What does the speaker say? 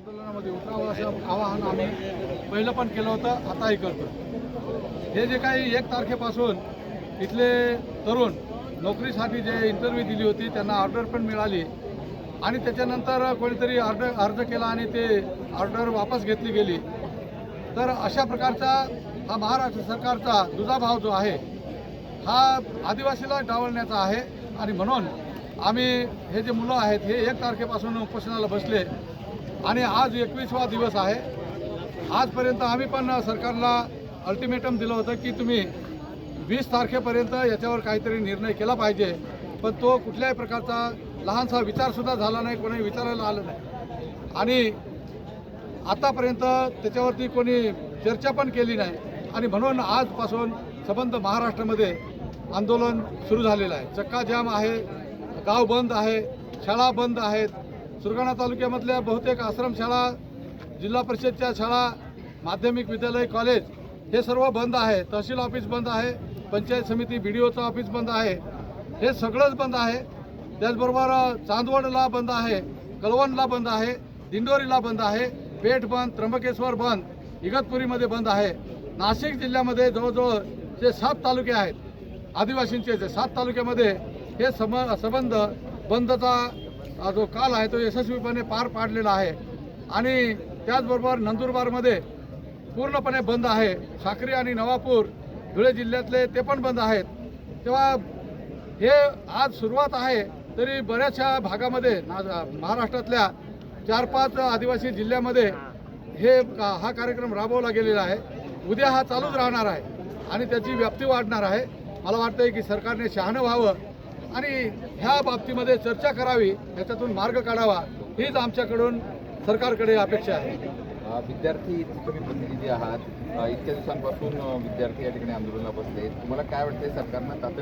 आंदोलनामध्ये उतरावं असं आवाहन आम्ही पहिलं पण केलं होतं आताही करतो हे जे काही एक तारखेपासून इथले तरुण नोकरीसाठी जे इंटरव्ह्यू दिली होती त्यांना ऑर्डर पण मिळाली. आणि त्याच्यानंतर कोणीतरी अर्ज अर्ज केला आणि ते ऑर्डर वापस घेतली गेली. तर अशा प्रकारचा हा महाराष्ट्र सरकारचा दुजाभाव जो आहे हा आदिवासीला डावलण्याचा आहे. आणि म्हणून आम्ही हे जे मुलं आहेत हे एक तारखेपासून उपोषणाला बसले. आणि आज एकवीसवा दिवस आहे. आजपर्यंत आम्ही पण सरकारला अल्टिमेटम दिलं होतं की तुम्ही वीस तारखेपर्यंत याच्यावर काहीतरी निर्णय केला पाहिजे. पण तो कुठल्याही प्रकारचा लहानसा विचारसुद्धा झाला नाही कोणी विचारायला आलं नाही. आणि आतापर्यंत त्याच्यावरती कोणी चर्चा पण केली नाही. आणि म्हणून आजपासून संबंध महाराष्ट्रामध्ये आंदोलन सुरू झालेलं आहे. चक्का जाम आहे गाव बंद आहे शाळा बंद आहेत सुरगाणा तालुक्यामधल्या बहुतेक आश्रमशाळा जिल्हा परिषदच्या शाळा माध्यमिक विद्यालय कॉलेज हे सर्व बंद आहे. तहसील ऑफिस बंद आहे पंचायत समिती बी डी ओचं ऑफिस बंद आहे. हे सगळंच बंद आहे. त्याचबरोबर चांदवडला बंद आहे कलवणला बंद आहे दिंडोरीला बंद आहे पेठ बंद त्र्यंबकेश्वर बंद इगतपुरीमध्ये बंद आहे. नाशिक जिल्ह्यामध्ये जवळजवळ जे सात तालुके आहेत आदिवासींचे जे सात तालुक्यामध्ये हे सम संबंध बंदचा हा जो काल आहे तो यशस्वीपणे पार पाडलेला आहे. आणि त्याचबरोबर नंदुरबारमध्ये पूर्णपणे बंद आहे. साक्री आणि नवापूर धुळे जिल्ह्यातले ते पण बंद आहेत. तेव्हा हे आज सुरुवात आहे तरी बऱ्याचशा भागामध्ये ना- महाराष्ट्रातल्या चार पाच आदिवासी जिल्ह्यामध्ये हे का- हा कार्यक्रम राबवला गेलेला आहे. उद्या हा चालूच राहणार आहे आणि त्याची व्याप्ती वाढणार आहे. मला वाटतंय की सरकारने शहाणं व्हावं. आणि ह्या बाबतीमध्ये चर्चा करावी याच्यातून मार्ग काढावा हीच आमच्याकडून सरकारकडे अपेक्षा आहे. विद्यार्थी तुम्ही प्रतिनिधी आहात. इतक्या दिवसांपासून विद्यार्थी या ठिकाणी आंदोलनाला बसले तुम्हाला काय वाटतंय सरकारनं तातडीने